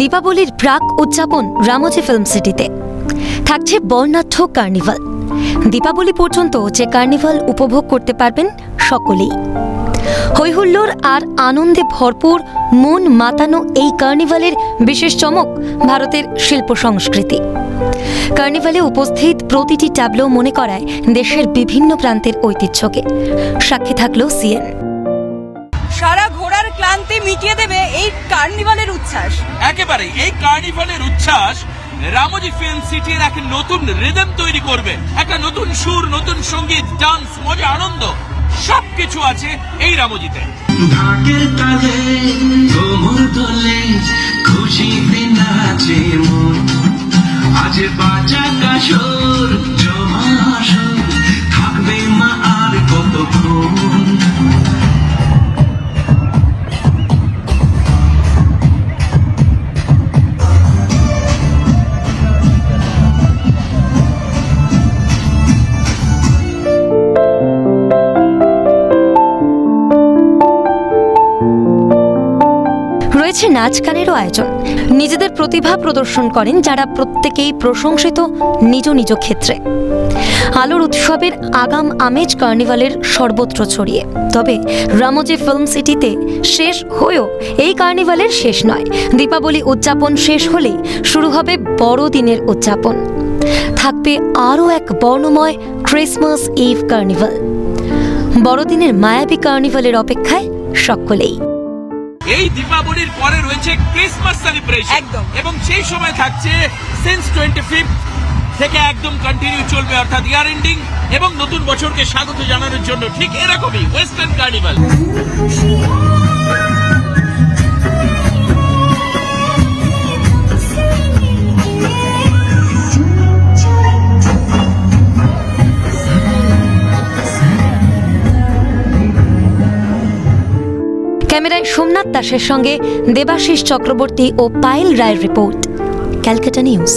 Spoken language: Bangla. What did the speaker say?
দীপাবলির প্রাক উদযাপন রামোজি ফিল্ম সিটিতে। থাকছে বর্ণাঢ্য কার্নিভাল। দীপাবলি পর্যন্ত যে কার্নিভাল উপভোগ করতে পারবেন সকলেই। হৈহুল্লোর আর আনন্দে ভরপুর মন মাতানো এই কার্নিভালের বিশেষ চমক ভারতের শিল্প সংস্কৃতি। কার্নিভালে উপস্থিত প্রতিটি ট্যাবলো মনে করায় দেশের বিভিন্ন প্রান্তের ঐতিহ্যকে। সাক্ষী থাকল সিএন। সারা ঘোড়ার ক্লান্তি মিটিয়ে দেবে একেবারে এই কার্নিভালের উচ্ছ্বাস রামজি ফিল্ম সিটির এক নতুন রিদম তৈরি করবে। একটা নতুন সুর, নতুন সংগীত ডান্স মজা, আনন্দ, সবকিছু আছে এই রামজিতে। আজ বাঁচা কাশর রয়েছে নাচ গানেরও আয়োজন। নিজেদের প্রতিভা প্রদর্শন করেন যারা প্রত্যেকেই প্রশংসিত নিজ নিজ ক্ষেত্রে। আলোর উৎসবের আগাম আমেজ কার্নিভালের সর্বত্র ছড়িয়ে। তবে রামোজি ফিল্ম সিটিতে শেষ হয়েও এই কার্নিভালের শেষ নয়। দীপাবলি উদযাপন শেষ হলেই শুরু হবে বড়দিনের উদযাপন। থাকবে আরও এক বর্ণময় ক্রিসমাস ইভ কার্নিভাল। বড়দিনের মায়াবী কার্নিভালের অপেক্ষায় সকলেই। এই দীপাবলির পরে রয়েছে ক্রিসমাস সেলিব্রেশন একদম। এবং সেই সময় থাকছে সিন্স টোয়েন্টি থেকে একদম কন্টিনিউ চলবে অর্থাৎ ইয়ার এন্ডিং এবং নতুন বছরকে স্বাগত জানানোর জন্য ঠিক এরকমই ওয়েস্টার্ন কার্নিভাল ক্যামেরায় সোমনাথ দাসের সঙ্গে দেবাশিস চক্রবর্তী ও পায়েল রায়ের রিপোর্ট ক্যালকাটা নিউজ।